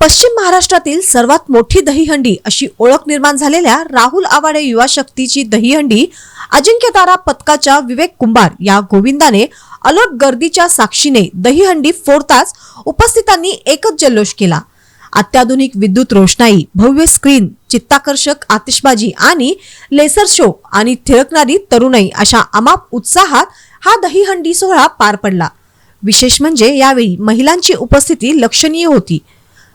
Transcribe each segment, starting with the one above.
पश्चिम महाराष्ट्रातील सर्वात मोठी दहीहंडी अशी ओळख निर्माण झालेल्या राहुल आवाडे युवा शक्तीची दहीहंडी अजिंक्यतारा पथकाच्या विवेक कुंभार या गोविंदाने अलोट गर्दीच्या साक्षीने दहीहंडी फोडताच उपस्थितांनी एकच जल्लोष केला. अत्याधुनिक विद्युत रोषणाई भव्य स्क्रीन चित्ताकर्षक आतिषबाजी आणि लेसर शो आणि थिरकणारी तरुणाई अशा अमाप उत्साहात हा दहीहंडी सोहळा पार पडला. विशेष म्हणजे यावेळी महिलांची उपस्थिती लक्षणीय होती.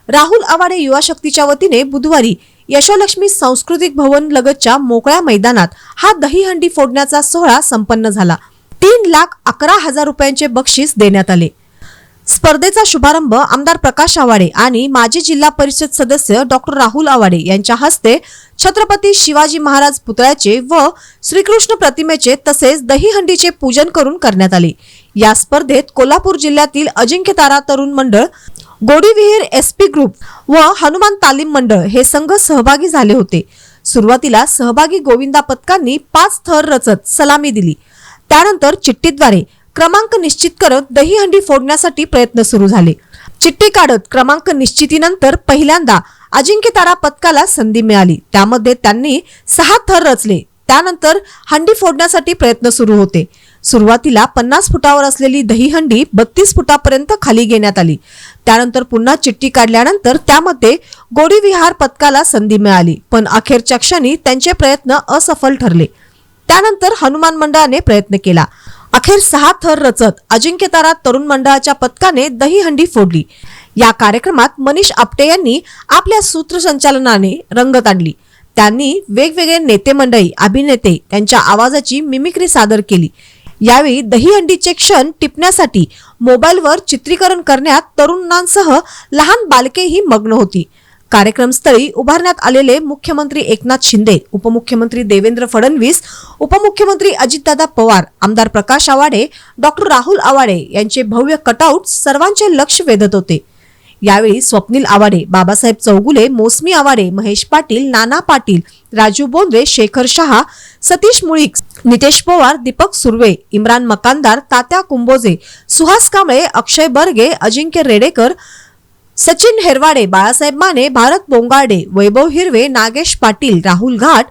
राहुल आवाडे युवा शक्तीच्या वतीने बुधवारी यशोलक्ष्मी सांस्कृतिक भवन लगतच्या मोकळ्या मैदानात हा दहीहंडी फोडण्याचा सोहळा संपन्न झाला. तीन लाख अकरा हजार रुपयांचे बक्षीस देण्यात आले. स्पर्धेचा शुभारंभ आमदार प्रकाश आवाडे आणि माजी जिल्हा परिषद सदस्य डॉक्टर राहुल आवाडे यांच्या हस्ते छत्रपती शिवाजी महाराज पुतळ्याचे व श्रीकृष्ण प्रतिमेचे तसेच दहीहंडीचे पूजन करून करण्यात आले. या स्पर्धेत कोल्हापूर जिल्ह्यातील अजिंक्यतारा तरुण मंडळ गोडीविहीर एस पी ग्रुप व हनुमान तालीम मंडळ हे संघ सहभागी झाले होते. सुरुवातीला सहभागी गोविंदा पथकांनी पाच थर रचत सलामी दिली. त्यानंतर चिठ्ठीद्वारे क्रमांक निश्चित करत दहीहंडी फोडण्यासाठी प्रयत्न सुरू झाले. चिठ्ठी काढत क्रमांक निश्चितीनंतर पहिल्यांदा अजिंक्यतारा पथकाला संधी मिळाली. त्यामध्ये त्यांनी सहा थर रचले. त्यानंतर हंडी फोडण्यासाठी प्रयत्न सुरू होते. सुरुवातीला पन्नास फुटावर असलेली दहीहंडी बत्तीस फुटापर्यंत खाली घेण्यात आली. त्यानंतर पुन्हा चिठ्ठी काढल्यानंतर त्यामध्ये गोडी विहार पथकाला संधी मिळाली पण अखेरच्या क्षणी त्यांचे प्रयत्न असफल ठरले. त्यानंतर हनुमान मंडळाने प्रयत्न केला. अखेर सहा थर रचत अजिंक्यतारा तरुण मंडळाच्या पथकाने दहीहंडी फोडली. या कार्यक्रमात मनीष आपटे यांनी आपल्या सूत्रसंचालनाने रंगत आणली. त्यांनी वेगवेगळे नेते मंडळी अभिनेते त्यांच्या आवाजाची मिमिक्री सादर केली. यावेळी दहीहंडीचे क्षण टिपण्यासाठी मोबाईलवर चित्रीकरण करण्यात तरुणांसह लहान बालकेही मग्न होती. कार्यक्रमस्थळी उभारण्यात आलेले मुख्यमंत्री एकनाथ शिंदे उपमुख्यमंत्री देवेंद्र फडणवीस उपमुख्यमंत्री अजितदादा पवार आमदार प्रकाश आवाडे डॉक्टर राहुल आवाडे यांचे भव्य कटआउट सर्वांचे लक्ष वेधत होते. यावेळी स्वप्नील आवाडे बाबासाहेब चौगुले मोसमी आवाडे महेश पाटील नाना पाटील राजू बोंद्रे शेखर शहा सतीश मुळीक नितेश पवार दीपक सुर्वे इम्रान मकानदार तात्या कुंभोजे सुहास कांबळे अक्षय बर्गे अजिंक्य रेडेकर सचिन हेरवाडे बाळासाहेब माने भारत बोंगाडे वैभव हिरवे नागेश पाटील राहुल घाट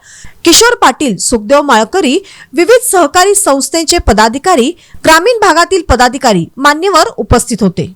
किशोर पाटील सुखदेव माळकरी विविध सहकारी संस्थेचे पदाधिकारी ग्रामीण भागातील पदाधिकारी मान्यवर उपस्थित होते.